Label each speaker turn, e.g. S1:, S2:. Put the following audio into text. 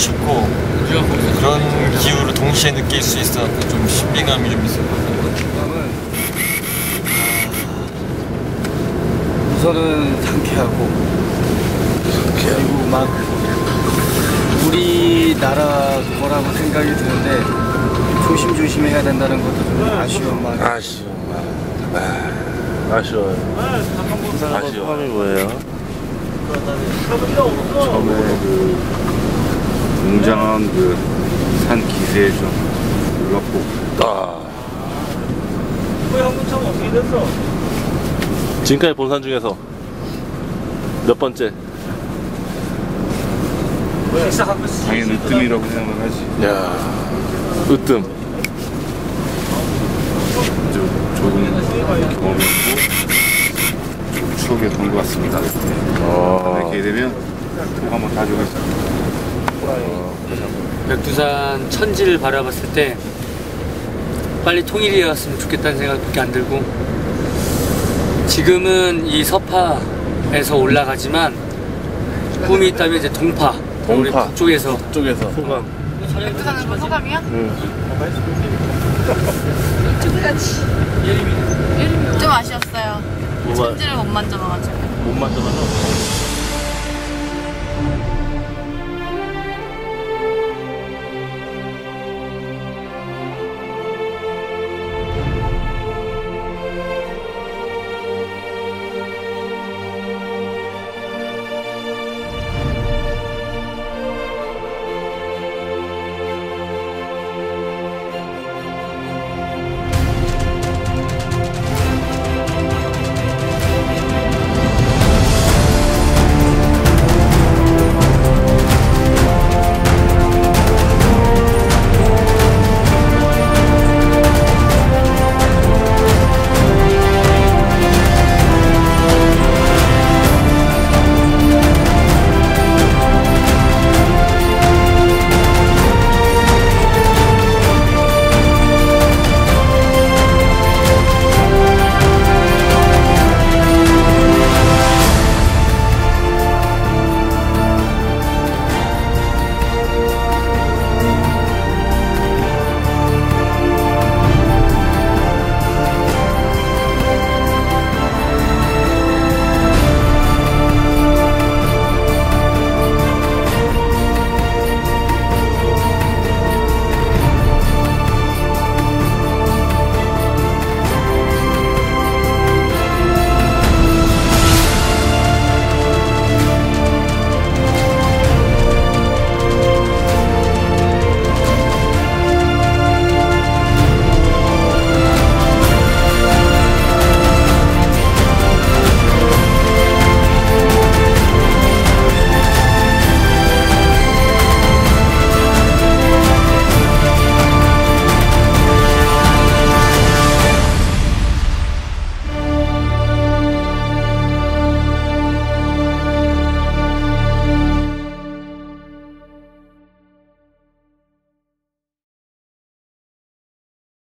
S1: 쉽고 그런 기후를 동시에 느낄 수 있어 좀 신비감이 좀 있어요.
S2: 우선은 상쾌하고 그리고 막 우리나라 거라고 생각이 드는데 조심조심 해야 된다는 것도 좀 아쉬운 마음
S3: 아쉬워. 아, 아쉬워요. 아쉬워. 처음이 뭐예요?
S4: 처음에 그 웅장한 그 산 기세에 좀 놀랍고
S3: 아. 지금까지 본 산 중에서 몇 번째?
S4: 당연히 으뜸이라고 생각을 하지
S3: 야, 으뜸.
S4: 좀 좋은 경험이었고 좀 추억이었던 것 같습니다
S3: 어.
S4: 기회 되면 꼭 한번 가져가겠습니다
S5: 백두산 천지를 바라봤을 때 빨리 통일이 왔으면 좋겠다는 생각밖에 안 들고 지금은 이 서파에서 올라가지만 꿈이 있다면 이제 동파, 우리
S3: 동파.
S5: 북쪽에서
S3: 쪽에서 소감.
S6: 백두산은 뭐 소감이야? 좀 아쉬웠어요.
S3: 뭐가
S6: 천지를 못 만져봐가지고.
S3: 못 만져봐서.